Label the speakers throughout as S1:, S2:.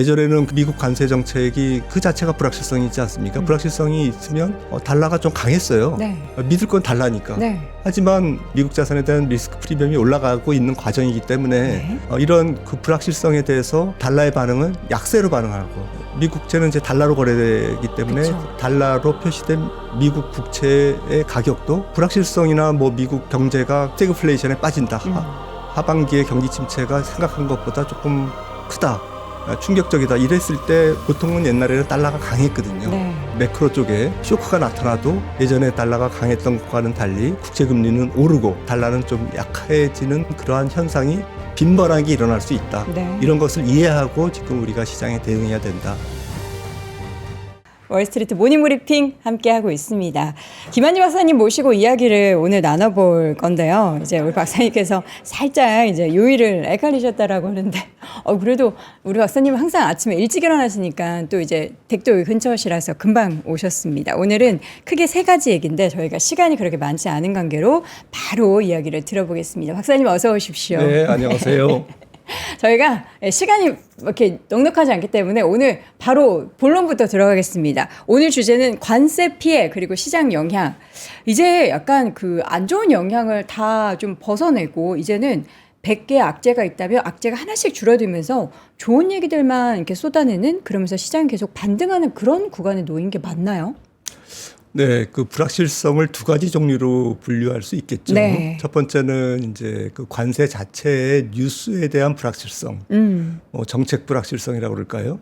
S1: 예전에는 그 미국 관세 정책이 그 자체가 불확실성이 있지 않습니까? 불확실성이 있으면 어, 달러가 좀 강했어요.
S2: 네.
S1: 어, 믿을 건 달라니까.
S2: 네.
S1: 하지만 미국 자산에 대한 리스크 프리미엄이 올라가고 있는 과정이기 때문에
S2: 네.
S1: 어, 이런 그 불확실성에 대해서 달러의 반응은 약세로 반응하고 미국 국채는 이제 달러로 거래되기 때문에
S2: 그쵸.
S1: 달러로 표시된 미국 국채의 가격도 불확실성이나 뭐 미국 경제가 스태그플레이션에 빠진다.
S2: 음.
S1: 하- 하반기에 경기 침체가 생각한 것보다 조금 크다. 아, 충격적이다. 이랬을 때 보통은 옛날에는 달러가 강했거든요.
S2: 네.
S1: 매크로 쪽에 쇼크가 나타나도 예전에 달러가 강했던 것과는 달리 국제 금리는 오르고 달러는 좀 약해지는 그러한 현상이 빈번하게 일어날 수 있다.
S2: 네.
S1: 이런 것을 이해하고 지금 우리가 시장에 대응해야 된다.
S2: 월스트리트 모닝 브리핑 함께 하고 있습니다. 김한지 박사님 모시고 이야기를 오늘 나눠볼 건데요. 이제 우리 박사님께서 살짝 이제 요일을 헷갈리셨다라고 하는데, 어 그래도 우리 박사님은 항상 아침에 일찍 일어나시니까 또 이제 댁도 근처시라서 금방 오셨습니다. 오늘은 크게 세 가지 얘기인데 저희가 시간이 그렇게 많지 않은 관계로 바로 이야기를 들어보겠습니다. 박사님 어서 오십시오.
S1: 네, 안녕하세요.
S2: 저희가 시간이 이렇게 넉넉하지 않기 때문에 오늘 바로 본론부터 들어가겠습니다. 오늘 주제는 관세 피해 그리고 시장 영향. 이제 약간 그 안 좋은 영향을 다 좀 벗어내고 이제는 100개의 악재가 있다면 악재가 하나씩 줄어들면서 좋은 얘기들만 이렇게 쏟아내는 그러면서 시장이 계속 반등하는 그런 구간에 놓인 게 맞나요?
S1: 네, 그 불확실성을 두 가지 종류로 분류할 수 있겠죠.
S2: 네.
S1: 첫 번째는 이제 그 관세 자체의 뉴스에 대한 불확실성,
S2: 음.
S1: 뭐 정책 불확실성이라고 그럴까요?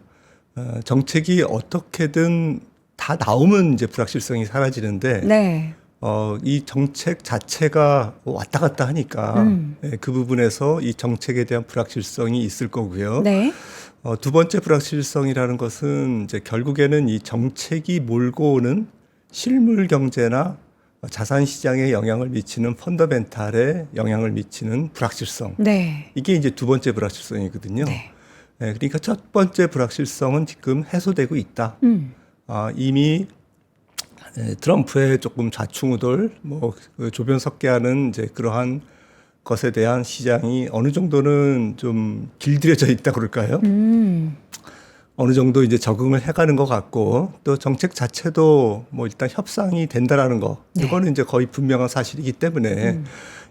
S1: 어, 정책이 어떻게든 다 나오면 이제 불확실성이 사라지는데
S2: 네.
S1: 어, 이 정책 자체가 왔다 갔다 하니까
S2: 음.
S1: 예, 그 부분에서 이 정책에 대한 불확실성이 있을 거고요.
S2: 네.
S1: 어, 두 번째 불확실성이라는 것은 이제 결국에는 이 정책이 몰고 오는 실물 경제나 자산 시장에 영향을 미치는 펀더멘탈에 영향을 미치는 불확실성.
S2: 네.
S1: 이게 이제 두 번째 불확실성이거든요.
S2: 네.
S1: 예, 그러니까 첫 번째 불확실성은 지금 해소되고 있다.
S2: 음.
S1: 아, 이미 에, 트럼프의 조금 좌충우돌, 뭐그 조변 섞게 하는 이제 그러한 것에 대한 시장이 어느 정도는 좀 길들여져 있다 그럴까요?
S2: 음.
S1: 어느 정도 이제 적응을 해가는 것 같고 또 정책 자체도 뭐 일단 협상이 된다라는 거
S2: 네.
S1: 이거는 이제 거의 분명한 사실이기 때문에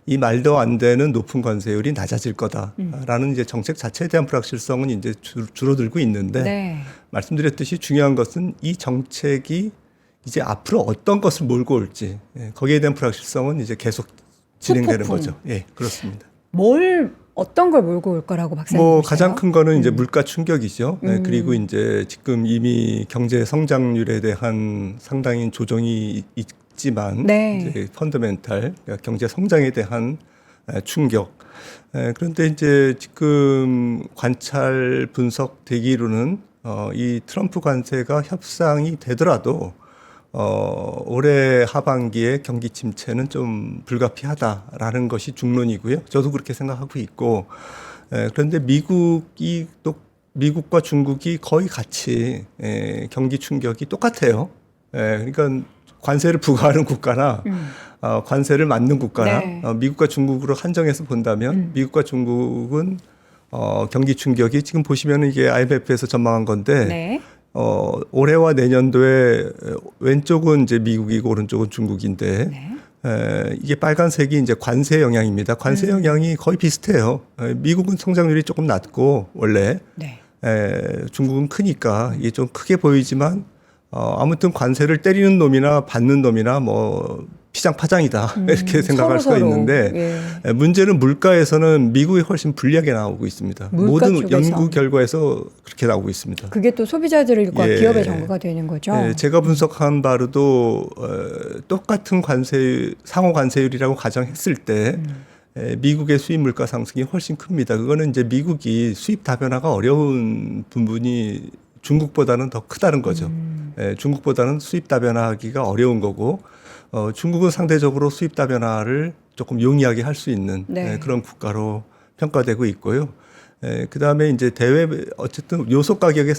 S1: 이 말도 안 되는 높은 관세율이 낮아질 거다라는 이제 정책 자체에 대한 불확실성은 이제 줄- 줄어들고 있는데
S2: 네.
S1: 말씀드렸듯이 중요한 것은 이 정책이 이제 앞으로 어떤 것을 몰고 올지 예, 거기에 대한 불확실성은 이제 계속 진행되는
S2: 후폭풍.
S1: 거죠. 예, 그렇습니다.
S2: 뭘 어떤 걸 몰고 올 거라고 박사님
S1: 뭐
S2: 보세요?
S1: 가장 큰 거는 이제 물가 충격이죠. 네,
S2: 음.
S1: 그리고 이제 지금 이미 경제 성장률에 대한 상당히 조정이 있- 있지만
S2: 네.
S1: 이제 펀더멘탈 그러니까 경제 성장에 대한 에, 충격. 에, 그런데 이제 지금 관찰 분석 되기로는 어, 이 트럼프 관세가 협상이 되더라도 어, 올해 하반기에 경기 침체는 좀 불가피하다라는 것이 중론이고요. 저도 그렇게 생각하고 있고, 에, 그런데 미국이 또 미국과 중국이 거의 같이 에, 경기 충격이 똑같아요. 에, 그러니까 관세를 부과하는 국가나
S2: 음.
S1: 어, 관세를 맞는 국가나
S2: 네.
S1: 어, 미국과 중국으로 한정해서 본다면
S2: 음.
S1: 미국과 중국은 어, 경기 충격이 지금 보시면 이게 IMF에서 전망한 건데
S2: 네.
S1: 어, 올해와 내년도에 왼쪽은 이제 미국이고 오른쪽은 중국인데
S2: 네.
S1: 에, 이게 빨간색이 이제 관세 영향입니다. 관세
S2: 음.
S1: 영향이 거의 비슷해요. 에, 미국은 성장률이 조금 낮고 원래
S2: 네.
S1: 에, 중국은 크니까 이게 좀 크게 보이지만 어, 아무튼 관세를 때리는 놈이나 받는 놈이나 뭐 피장 파장이다 이렇게 생각할 수가
S2: 음, 서로 서로.
S1: 있는데
S2: 예.
S1: 에, 문제는 물가에서는 미국이 훨씬 불리하게 나오고 있습니다. 모든
S2: 쪽에서.
S1: 연구 결과에서 그렇게 나오고 있습니다.
S2: 그게 또 소비자들과
S1: 예.
S2: 기업의 정보가 되는 거죠.
S1: 예, 제가 분석한 바로도 어, 똑같은 관세 상호 관세율이라고 가정했을 때
S2: 음.
S1: 에, 미국의 수입 물가 상승이 훨씬 큽니다. 그거는 이제 미국이 수입 다변화가 어려운 부분이 중국보다는 더 크다는 거죠.
S2: 음.
S1: 에, 중국보다는 수입 다변화하기가 어려운 거고 어, 중국은 상대적으로 수입 다변화를 조금 용이하게 할 수 있는
S2: 네.
S1: 에, 그런 국가로 평가되고 있고요. 에, 그다음에 이제 대외 어쨌든 요소 가격의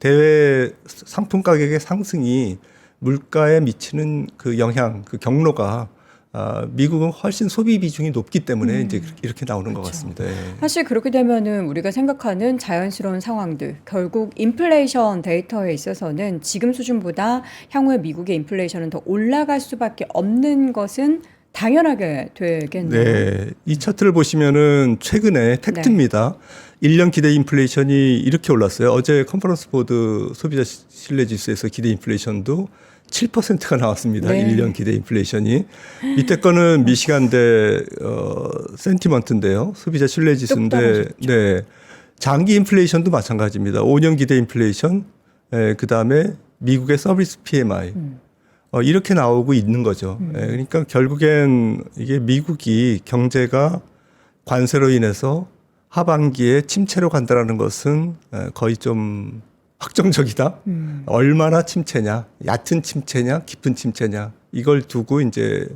S1: 대외 상품 가격의 상승이 물가에 미치는 그 영향, 그 경로가 아, 미국은 훨씬 소비 비중이 높기 때문에
S2: 음.
S1: 이제 이렇게 나오는 것
S2: 그렇죠.
S1: 같습니다. 예.
S2: 사실 그렇게 되면은 우리가 생각하는 자연스러운 상황들 결국 인플레이션 데이터에 있어서는 지금 수준보다 향후에 미국의 인플레이션은 더 올라갈 수밖에 없는 것은 당연하게 되겠네요.
S1: 네, 이 차트를 보시면은 최근에 팩트입니다. 1년 기대 인플레이션이 이렇게 올랐어요. 어제 컨퍼런스 보드 소비자 시- 신뢰 지수에서 기대 인플레이션도 7%가 나왔습니다.
S2: 네.
S1: 1년 기대 인플레이션이 밑에 거는 미시간대 어 센티먼트인데요. 소비자 신뢰 지수인데. 네. 장기 인플레이션도 마찬가지입니다. 5년 기대 인플레이션 예, 그다음에 미국의 서비스 PMI 어, 이렇게 나오고 있는 거죠. 예, 그러니까 결국엔 이게 미국이 경제가 관세로 인해서 하반기에 침체로 간다라는 것은 에, 거의 좀 확정적이다.
S2: 음.
S1: 얼마나 침체냐, 얕은 침체냐, 깊은 침체냐 이걸 두고 이제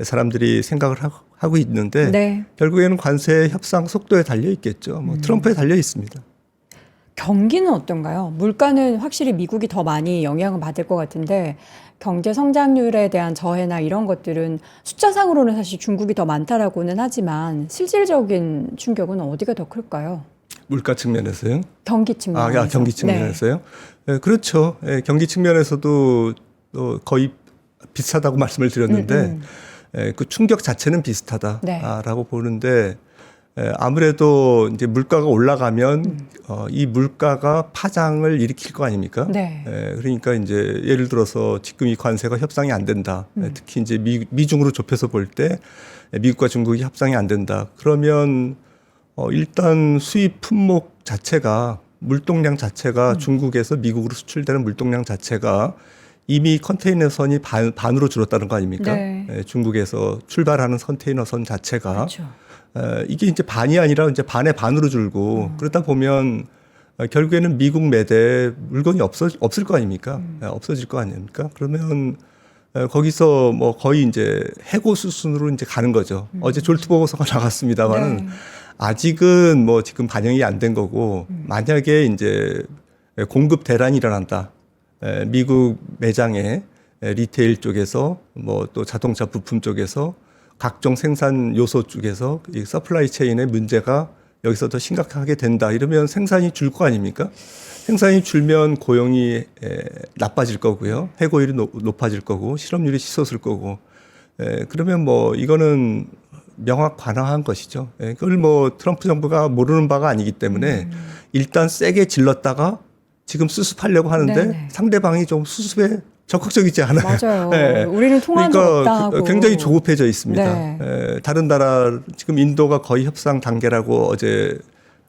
S1: 사람들이 생각을 하- 하고 있는데
S2: 네.
S1: 결국에는 관세 협상 속도에 달려 있겠죠. 뭐 트럼프에 달려 있습니다.
S2: 경기는 어떤가요? 물가는 확실히 미국이 더 많이 영향을 받을 것 같은데 경제 성장률에 대한 저해나 이런 것들은 숫자상으로는 사실 중국이 더 많다라고는 하지만 실질적인 충격은 어디가 더 클까요?
S1: 물가 측면에서요.
S2: 경기
S1: 아,
S2: 측면에서.
S1: 아, 경기 측면에서요? 예, 그렇죠. 예, 경기 측면에서도 또 거의 비슷하다고 말씀을 드렸는데
S2: 음, 음.
S1: 예, 그 충격 자체는 비슷하다라고
S2: 네.
S1: 보는데 예, 아무래도 이제 물가가 올라가면
S2: 음.
S1: 어, 이 물가가 파장을 일으킬 거 아닙니까?
S2: 네.
S1: 예, 그러니까 이제 예를 들어서 지금 이 관세가 협상이 안 된다.
S2: 음.
S1: 예, 특히 이제 미, 미중으로 좁혀서 볼 때 미국과 중국이 협상이 안 된다. 그러면 어, 일단 수입 품목 자체가 물동량 자체가
S2: 음.
S1: 중국에서 미국으로 수출되는 물동량 자체가 이미 컨테이너 선이 반, 반으로 줄었다는 거 아닙니까?
S2: 네.
S1: 예, 중국에서 출발하는 컨테이너 선 자체가
S2: 그렇죠.
S1: 에, 이게 이제 반이 아니라 이제 반의 반으로 줄고 그러다 보면 어, 결국에는 미국 매대 물건이 없어 없을 거 아닙니까? 에, 없어질 거 아닙니까? 그러면 에, 거기서 뭐 거의 이제 해고 수순으로 이제 가는 거죠. 어제 졸트 보고서가 나갔습니다만은
S2: 네.
S1: 아직은 뭐 지금 반영이 안 된 거고 만약에 이제 공급 대란이 일어난다. 에, 미국 매장에 에, 리테일 쪽에서 뭐 또 자동차 부품 쪽에서 각종 생산 요소 쪽에서 이 서플라이 체인의 문제가 여기서 더 심각하게 된다. 이러면 생산이 줄 거 아닙니까? 생산이 줄면 고용이 에, 나빠질 거고요. 해고율이 높- 높아질 거고 실업률이 치솟을 거고. 에, 그러면 뭐 이거는 명확 관화한 것이죠. 예, 그걸 뭐 트럼프 정부가 모르는 바가 아니기 때문에 일단 세게 질렀다가 지금 수습하려고 하는데
S2: 네네.
S1: 상대방이 좀 수습에 적극적이지 않아요.
S2: 맞아요.
S1: 예.
S2: 우리는 통한 적
S1: 그러니까. 그- 굉장히 조급해져 있습니다.
S2: 네.
S1: 에, 다른 나라 지금 인도가 거의 협상 단계라고 어제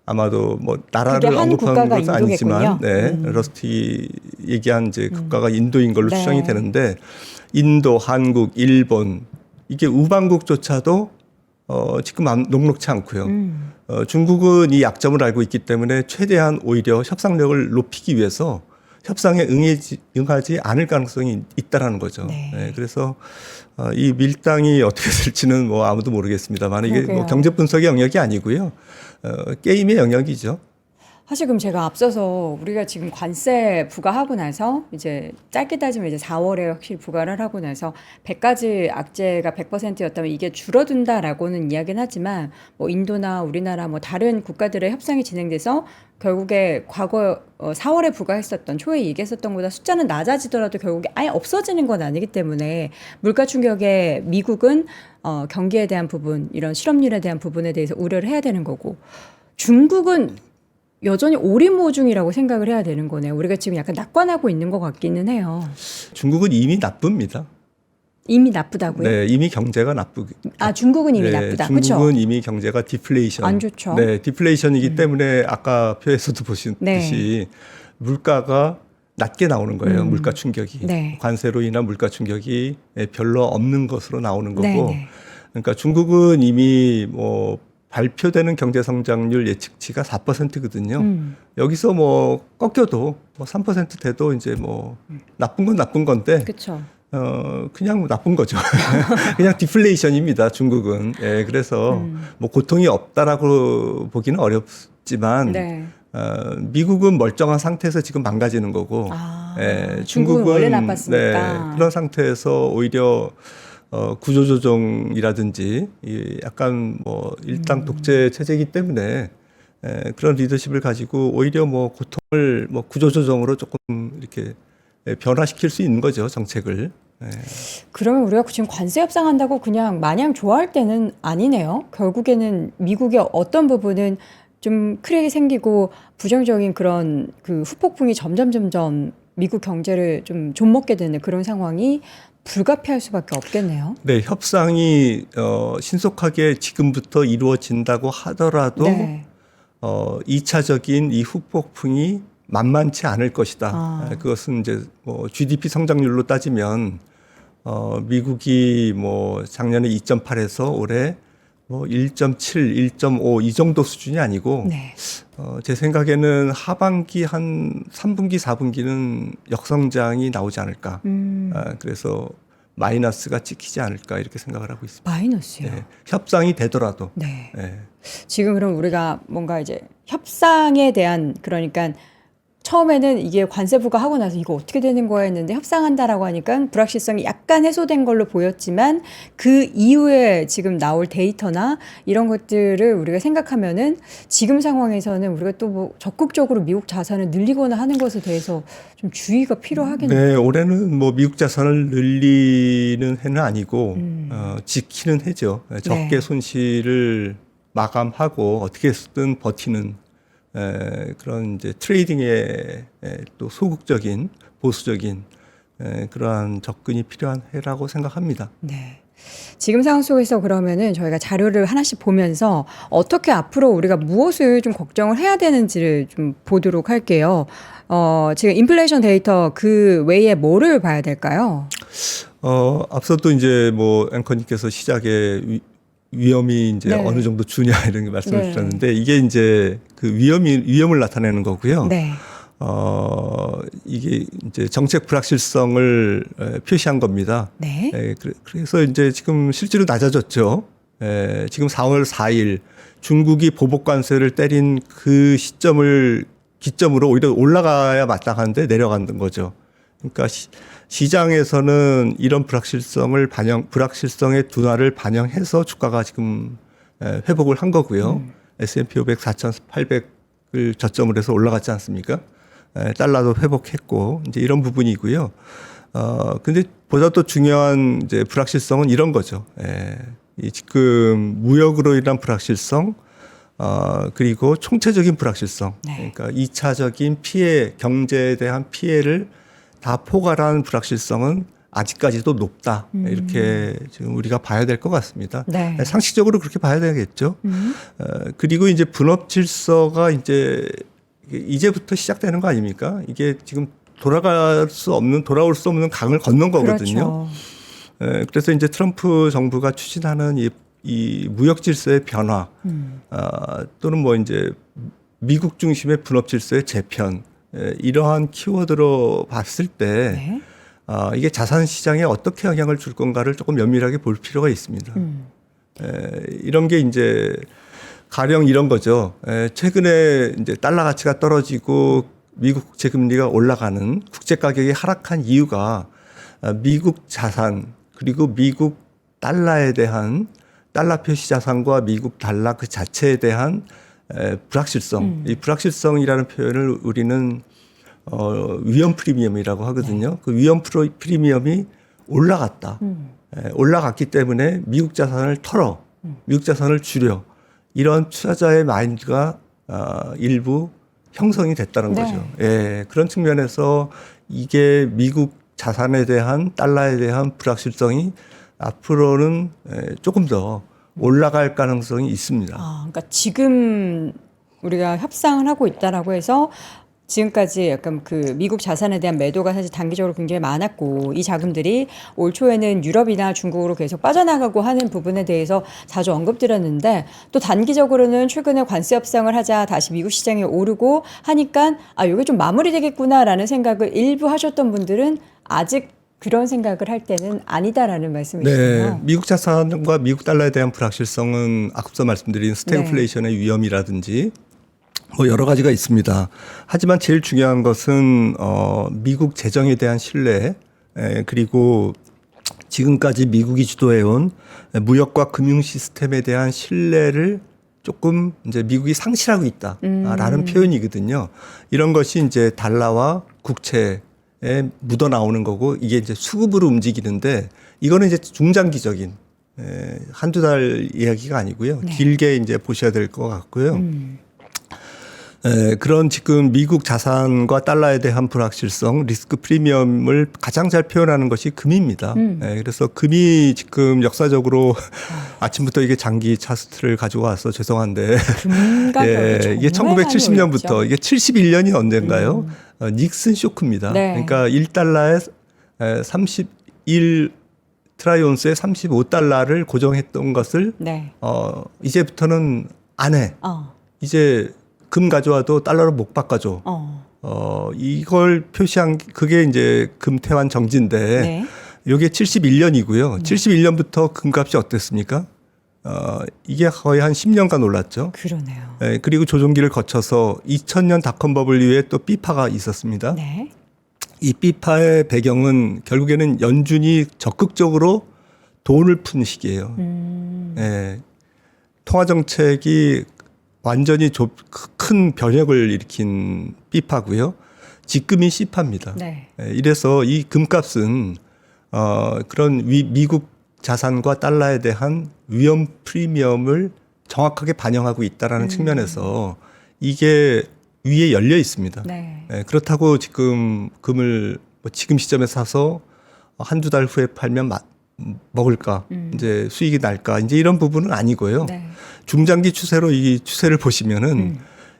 S1: 아마도 뭐 나라를 언급한 것은 아니지만. 네,
S2: 음.
S1: 러스티 얘기한 이제 국가가 인도인 걸로
S2: 네.
S1: 추정이 되는데 인도, 한국, 일본 이게 우방국조차도 어, 지금 안- 녹록치 않고요.
S2: 음.
S1: 어, 중국은 이 약점을 알고 있기 때문에 최대한 오히려 협상력을 높이기 위해서 협상에 응하지, 응하지 않을 가능성이 있다라는 거죠.
S2: 네.
S1: 네, 그래서 어, 이 밀당이 어떻게 될지는 뭐 아무도 모르겠습니다만 이게
S2: 그러게요.
S1: 뭐 경제 분석의 영역이 아니고요. 어, 게임의 영역이죠.
S2: 사실 그럼 제가 앞서서 우리가 지금 관세 부과하고 나서 이제 짧게 따지면 이제 4월에 확실히 부과를 하고 나서 100가지 악재가 100%였다면 이게 줄어든다라고는 이야기는 하지만 뭐 인도나 우리나라 뭐 다른 국가들의 협상이 진행돼서 결국에 과거 어, 4월에 부과했었던 초에 얘기했었던 것보다 숫자는 낮아지더라도 결국에 아예 없어지는 건 아니기 때문에 물가 충격에 미국은 어, 경기에 대한 부분 이런 실업률에 대한 부분에 대해서 우려를 해야 되는 거고 중국은 여전히 오리모중이라고 생각을 해야 되는 거네요. 우리가 지금 약간 낙관하고 있는 것 같기는 해요.
S1: 중국은 이미 나쁩니다.
S2: 이미 나쁘다고요?
S1: 네, 이미 경제가 나쁘.
S2: 아 중국은 이미
S1: 네,
S2: 나쁘다.
S1: 중국은
S2: 그렇죠?
S1: 이미 경제가 디플레이션.
S2: 안 좋죠. 음.
S1: 네, 디플레이션이기 때문에 아까 표에서도 보신
S2: 네.
S1: 듯이 물가가 낮게 나오는 거예요.
S2: 음.
S1: 물가 충격이.
S2: 네.
S1: 관세로 인한 물가 충격이 별로 없는 것으로 나오는 거고.
S2: 네, 네.
S1: 그러니까 중국은 이미 뭐 발표되는 경제 성장률 예측치가 4%거든요.
S2: 음.
S1: 여기서 뭐 꺾여도 뭐 3% 돼도 이제 뭐 나쁜 건 나쁜 건데
S2: 그렇죠.
S1: 어 그냥 나쁜 거죠. 그냥 디플레이션입니다. 중국은. 예, 그래서
S2: 음.
S1: 뭐 고통이 없다라고 보기는 어렵지만
S2: 네.
S1: 어, 미국은 멀쩡한 상태에서 지금 망가지는 거고,
S2: 아,
S1: 예,
S2: 중국은 원래 나빴으니까.
S1: 네, 그런 상태에서 오히려 어, 구조조정이라든지 이 약간 뭐 일당 독재 체제이기 때문에 에, 그런 리더십을 가지고 오히려 뭐 고통을 뭐 구조조정으로 조금 이렇게 에, 변화시킬 수 있는 거죠 정책을. 에.
S2: 그러면 우리가 지금 관세 협상한다고 그냥 마냥 좋아할 때는 아니네요. 결국에는 미국의 어떤 부분은 좀 크랙이 생기고 부정적인 그런 그 후폭풍이 점점 점점 미국 경제를 좀 좀먹게 되는 그런 상황이 불가피할 수밖에 없겠네요.
S1: 네, 협상이 어, 신속하게 지금부터 이루어진다고 하더라도
S2: 네.
S1: 어, 2차적인 이 후폭풍이 만만치 않을 것이다.
S2: 아.
S1: 에, 그것은 이제 뭐 GDP 성장률로 따지면 어, 미국이 뭐 작년에 2.8에서 올해 뭐 1.7, 1.5 이 정도 수준이 아니고
S2: 네.
S1: 어, 제 생각에는 하반기 한 3분기, 4분기는 역성장이 나오지 않을까.
S2: 음,
S1: 아, 그래서 마이너스가 찍히지 않을까 이렇게 생각을 하고 있습니다.
S2: 마이너스요.
S1: 네, 협상이 되더라도.
S2: 네.
S1: 네.
S2: 지금 그럼 우리가 뭔가 이제 협상에 대한 그러니까 처음에는 이게 관세부가 하고 나서 이거 어떻게 되는 거야 했는데 협상한다라고 하니까 불확실성이 약간 해소된 걸로 보였지만 그 이후에 지금 나올 데이터나 이런 것들을 우리가 생각하면은 지금 상황에서는 우리가 또 뭐 적극적으로 미국 자산을 늘리거나 하는 것에 대해서 좀 주의가 필요하겠네요.
S1: 네, 올해는 뭐 미국 자산을 늘리는 해는 아니고
S2: 음.
S1: 어, 지키는 해죠. 적게
S2: 네.
S1: 손실을 마감하고 어떻게든 버티는 에, 그런 이제 트레이딩에 에, 또 소극적인 보수적인 에, 그러한 접근이 필요한 해라고 생각합니다.
S2: 네. 지금 상황 속에서 그러면은 저희가 자료를 하나씩 보면서 어떻게 앞으로 우리가 무엇을 좀 걱정을 해야 되는지를 좀 보도록 할게요. 어, 지금 인플레이션 데이터 그 외에 뭐를 봐야 될까요?
S1: 어, 앞서도 이제 뭐 앵커님께서 시작에 위, 위험이 이제
S2: 네.
S1: 어느 정도 주냐 이런 게 말씀을
S2: 네.
S1: 주셨는데 이게 이제 그 위험이 위험을 나타내는 거고요.
S2: 네.
S1: 어, 이게 이제 정책 불확실성을 에, 표시한 겁니다.
S2: 네.
S1: 에, 그래- 그래서 이제 지금 실제로 낮아졌죠. 에, 지금 4월 4일 중국이 보복 관세를 때린 그 시점을 기점으로 오히려 올라가야 마땅한데 내려간 거죠. 그러니까 시, 시장에서는 이런 불확실성을 반영, 불확실성의 둔화를 반영해서 주가가 지금 에, 회복을 한 거고요. S&P 500 4,800을 저점으로 해서 올라갔지 않습니까? 에, 달러도 회복했고 이제 이런 부분이고요. 어 근데 보다 또 중요한 이제 불확실성은 이런 거죠. 에, 이 지금 무역으로 인한 불확실성, 어 그리고 총체적인 불확실성.
S2: 네.
S1: 그러니까 이차적인 피해, 경제에 대한 피해를 다 포괄한 불확실성은 아직까지도 높다. 이렇게 지금 우리가 봐야 될 것 같습니다.
S2: 네.
S1: 상식적으로 그렇게 봐야 되겠죠.
S2: 음.
S1: 어, 그리고 이제 분업 질서가 이제 이제부터 시작되는 거 아닙니까? 이게 지금 돌아갈 수 없는 돌아올 수 없는 강을 건넌 거거든요.
S2: 그렇죠.
S1: 에, 그래서 이제 트럼프 정부가 추진하는 이, 이 무역 질서의 변화
S2: 음.
S1: 아, 또는 뭐 이제 미국 중심의 분업 질서의 재편 에, 이러한 키워드로 봤을 때
S2: 네.
S1: 아, 이게 자산 시장에 어떻게 영향을 줄 건가를 조금 면밀하게 볼 필요가 있습니다.
S2: 음.
S1: 에, 이런 게 이제 가령 이런 거죠. 에, 최근에 이제 달러 가치가 떨어지고 미국 국채 금리가 올라가는 국제 가격이 하락한 이유가 아, 미국 자산 그리고 미국 달러에 대한 달러 표시 자산과 미국 달러 그 자체에 대한 에, 불확실성. 이 불확실성이라는 표현을 우리는 어, 위험 프리미엄이라고 하거든요. 그 위험 프로- 프리미엄이 올라갔다.
S2: 음.
S1: 에, 올라갔기 때문에 미국 자산을 털어, 미국 자산을 줄여 이런 투자자의 마인드가 아, 일부 형성이 됐다는
S2: 네.
S1: 거죠. 예, 그런 측면에서 이게 미국 자산에 대한 달러에 대한 불확실성이 앞으로는 에, 조금 더 올라갈 가능성이 있습니다.
S2: 아, 그러니까 지금 우리가 협상을 하고 있다라고 해서 지금까지 약간 그 미국 자산에 대한 매도가 사실 단기적으로 굉장히 많았고 이 자금들이 올 초에는 유럽이나 중국으로 계속 빠져나가고 하는 부분에 대해서 자주 언급드렸는데 또 단기적으로는 최근에 관세 협상을 하자 다시 미국 시장에 오르고 하니까 아 이게 좀 마무리되겠구나라는 생각을 일부 하셨던 분들은 아직 그런 생각을 할 때는 아니다라는
S1: 네,
S2: 말씀이시네요.
S1: 미국 자산과 미국 달러에 대한 불확실성은 앞서 말씀드린 스태그플레이션의 위험이라든지 뭐 여러 가지가 있습니다. 하지만 제일 중요한 것은 어 미국 재정에 대한 신뢰 에, 그리고 지금까지 미국이 주도해온 무역과 금융 시스템에 대한 신뢰를 조금 이제 미국이 상실하고 있다라는 표현이거든요. 이런 것이 이제 달러와 국채에 묻어 나오는 거고 이게 이제 수급으로 움직이는데 이거는 이제 중장기적인 에, 한두 달 이야기가 아니고요. 길게 이제 보셔야 될 것 같고요. 에, 그런 지금 미국 자산과 달러에 대한 불확실성, 리스크 프리미엄을 가장 잘 표현하는 것이 금입니다. 에, 그래서 금이 지금 역사적으로 아침부터 이게 장기 차트를 가지고 와서 죄송한데 예, 이게
S2: 정말 많이
S1: 1970년부터
S2: 올랐죠.
S1: 이게 71년이 언젠가요? 어, 닉슨 쇼크입니다.
S2: 네.
S1: 그러니까 1달러에 31 트라이온스에 35달러를 고정했던 것을
S2: 네.
S1: 어, 이제부터는 안 해.
S2: 어.
S1: 이제 금 가져와도 달러로 못 바꿔줘.
S2: 어.
S1: 어, 이걸 표시한 그게 이제 금태환 정지인데
S2: 네.
S1: 요게 71년이고요. 71년부터 금값이 어땠습니까? 어, 이게 거의 한 10년간 올랐죠.
S2: 그러네요.
S1: 예, 그리고 조종기를 거쳐서 2000년 닷컴 버블 이후에 또 삐파가 있었습니다.
S2: 네.
S1: 이 삐파의 배경은 결국에는 연준이 적극적으로 돈을 푼 시기예요.
S2: 음.
S1: 예, 통화 정책이 완전히 좁, 큰 변혁을 일으킨 삐파고요. 지금이 C파입니다.
S2: 네.
S1: 예, 이래서 이 금값은 어, 그런 위, 미국 자산과 달러에 대한 위험 프리미엄을 정확하게 반영하고 있다라는 측면에서 이게 위에 열려 있습니다.
S2: 네.
S1: 예, 그렇다고 지금 금을 뭐 지금 시점에 사서 한두 달 후에 팔면 마, 먹을까 이제 수익이 날까 이제 이런 부분은 아니고요.
S2: 네.
S1: 중장기 추세로 이 추세를 보시면은
S2: 음.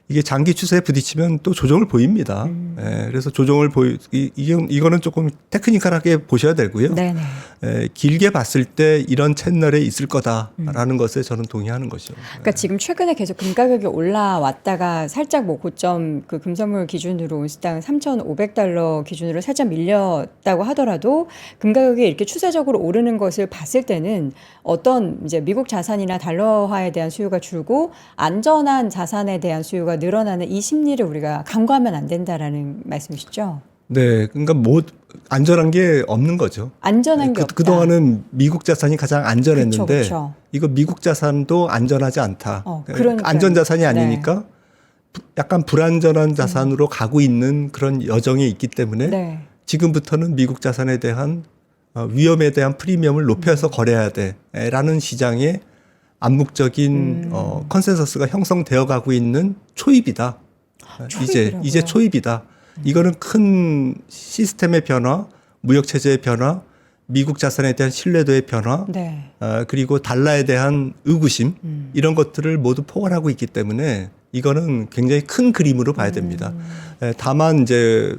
S1: 이게 장기 추세에 부딪히면 또 조정을 보입니다.
S2: 음.
S1: 예, 그래서 조정을 보이 이, 이 이거는 조금 테크니컬하게 보셔야 되고요.
S2: 네네.
S1: 예, 길게 봤을 때 이런 채널에 있을
S2: 음.
S1: 거다라는 것에 저는 동의하는 거죠.
S2: 그러니까 지금 최근에 계속 금 가격이 올라왔다가 살짝 뭐 고점 그 금선물 기준으로 온스당 3,500달러 기준으로 살짝 밀렸다고 하더라도 금 가격이 이렇게 추세적으로 오르는 것을 봤을 때는 어떤 이제 미국 자산이나 달러화에 대한 수요가 줄고 안전한 자산에 대한 수요가 늘어나는 이 심리를 우리가 간과하면 안 된다라는 말씀이시죠?
S1: 네, 그러니까 뭐 안전한 게 없는 거죠.
S2: 안전한 게
S1: 그,
S2: 없다.
S1: 그동안은 미국 자산이 가장 안전했는데
S2: 그쵸, 그쵸.
S1: 이거 미국 자산도 안전하지 않다.
S2: 어,
S1: 그러니까
S2: 그러니까요.
S1: 안전 자산이
S2: 네.
S1: 아니니까 부- 약간 불안전한 자산으로 가고 있는 그런 여정에 있기 때문에
S2: 네.
S1: 지금부터는 미국 자산에 대한 어, 위험에 대한 프리미엄을
S2: 음.
S1: 높여서 거래해야 돼라는 시장의 암묵적인
S2: 음.
S1: 어, 컨센서스가 형성되어 가고 있는 초입이다. 어, 이제
S2: 초입이라고요?
S1: 이제 초입이다. 이거는 큰 시스템의 변화, 무역 체제의 변화, 미국 자산에 대한 신뢰도의 변화,
S2: 네.
S1: 어, 그리고 달러에 대한 의구심
S2: 음.
S1: 이런 것들을 모두 포괄하고 있기 때문에 이거는 굉장히 큰 그림으로 봐야 됩니다.
S2: 음.
S1: 에, 다만 이제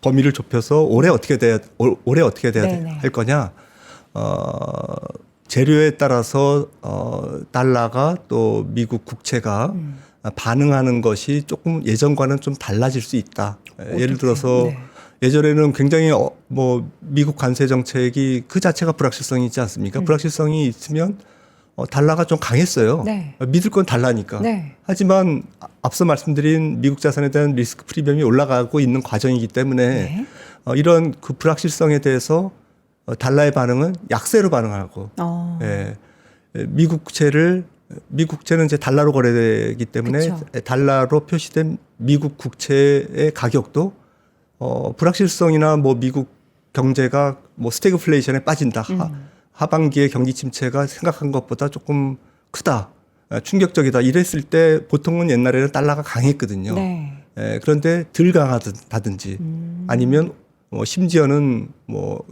S1: 범위를 좁혀서 올해 어떻게 돼야 올- 올해 어떻게 돼야 돼-
S2: 네네.
S1: 할 거냐? 어, 재료에 따라서 어, 달러가 또 미국 국채가
S2: 음.
S1: 반응하는 것이 조금 예전과는 좀 달라질 수 있다. 에, 예를 들어서
S2: 네.
S1: 예전에는 굉장히 어, 뭐 미국 관세 정책이 그 자체가 불확실성이 있지 않습니까?
S2: 음.
S1: 불확실성이 있으면 어, 달러가 좀 강했어요.
S2: 네.
S1: 어, 믿을 건 달라니까.
S2: 네.
S1: 하지만 아- 앞서 말씀드린 미국 자산에 대한 리스크 프리미엄이 올라가고 있는 과정이기 때문에
S2: 네.
S1: 어, 이런 그 불확실성에 대해서 어, 달러의 반응은 약세로 반응하고
S2: 어.
S1: 예, 예, 미국 국채를 미국 국채는 이제 달러로 거래되기 때문에
S2: 그쵸.
S1: 달러로 표시된 미국 국채의 가격도 어, 불확실성이나 뭐 미국 경제가 뭐 스태그플레이션에 빠진다. 하,
S2: 음.
S1: 하반기에 경기 침체가 생각한 것보다 조금 크다. 아, 충격적이다. 이랬을 때 보통은 옛날에는 달러가 강했거든요.
S2: 네.
S1: 예, 그런데 덜 강하다든지
S2: 음.
S1: 아니면 뭐 심지어는 뭐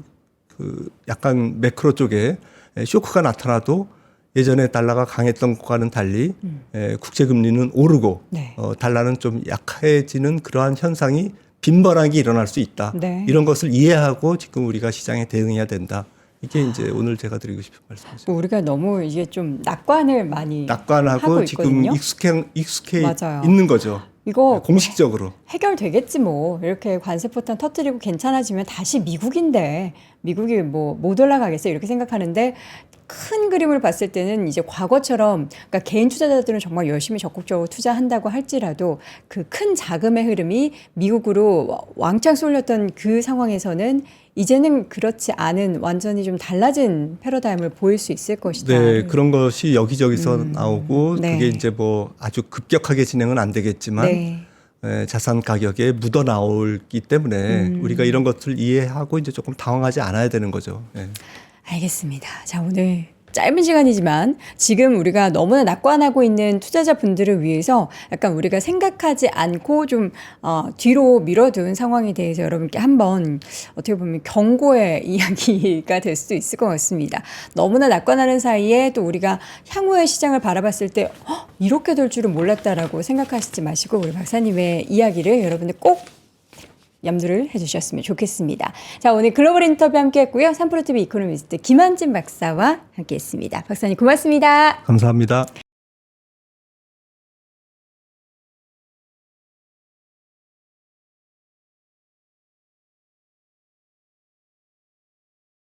S1: 그 약간 매크로 쪽에 예, 쇼크가 나타나도 예전에 달러가 강했던 것과는 달리 예, 국제 금리는 오르고
S2: 음. 네.
S1: 어, 달러는 좀 약해지는 그러한 현상이 빈번하게 일어날 수 있다.
S2: 네.
S1: 이런 것을 이해하고 지금 우리가 시장에 대응해야 된다. 이게 이제 오늘 제가 드리고 싶은 말씀이죠.
S2: 뭐 우리가 너무 이게 좀 낙관을 많이 하고
S1: 낙관하고 지금. 익숙해 익숙해
S2: 맞아요.
S1: 있는 거죠.
S2: 이거
S1: 공식적으로.
S2: 해결되겠지 뭐 이렇게 관세 포탄 터뜨리고 괜찮아지면 다시 미국인데 미국이 뭐 못 올라가겠어 이렇게 생각하는데 큰 그림을 봤을 때는 이제 과거처럼 그러니까 개인 투자자들은 정말 열심히 적극적으로 투자한다고 할지라도 그 큰 자금의 흐름이 미국으로 왕창 쏠렸던 그 상황에서는 이제는 그렇지 않은 완전히 좀 달라진 패러다임을 보일 수 있을 것이다.
S1: 네, 그런 것이 여기저기서 나오고
S2: 네.
S1: 그게 이제 뭐 아주 급격하게 진행은 안 되겠지만
S2: 네.
S1: 에, 자산 가격에 묻어 나오기 때문에
S2: 음.
S1: 우리가 이런 것을 이해하고 이제 조금 당황하지 않아야 되는 거죠. 예.
S2: 알겠습니다. 자, 오늘 짧은 시간이지만 지금 우리가 너무나 낙관하고 있는 투자자분들을 위해서 약간 우리가 생각하지 않고 좀 어, 뒤로 밀어둔 상황에 대해서 여러분께 한번 어떻게 보면 경고의 이야기가 될 수도 있을 것 같습니다. 너무나 낙관하는 사이에 또 우리가 향후의 시장을 바라봤을 때 "헉, 이렇게 될 줄은 몰랐다라고 생각하시지 마시고 우리 박사님의 이야기를 여러분들 꼭 염두를 해주셨으면 좋겠습니다. 자, 오늘 글로벌 인터뷰 함께 했고요. 3프로TV 이코노미스트 김한진 박사와 함께 했습니다. 박사님 고맙습니다.
S1: 감사합니다.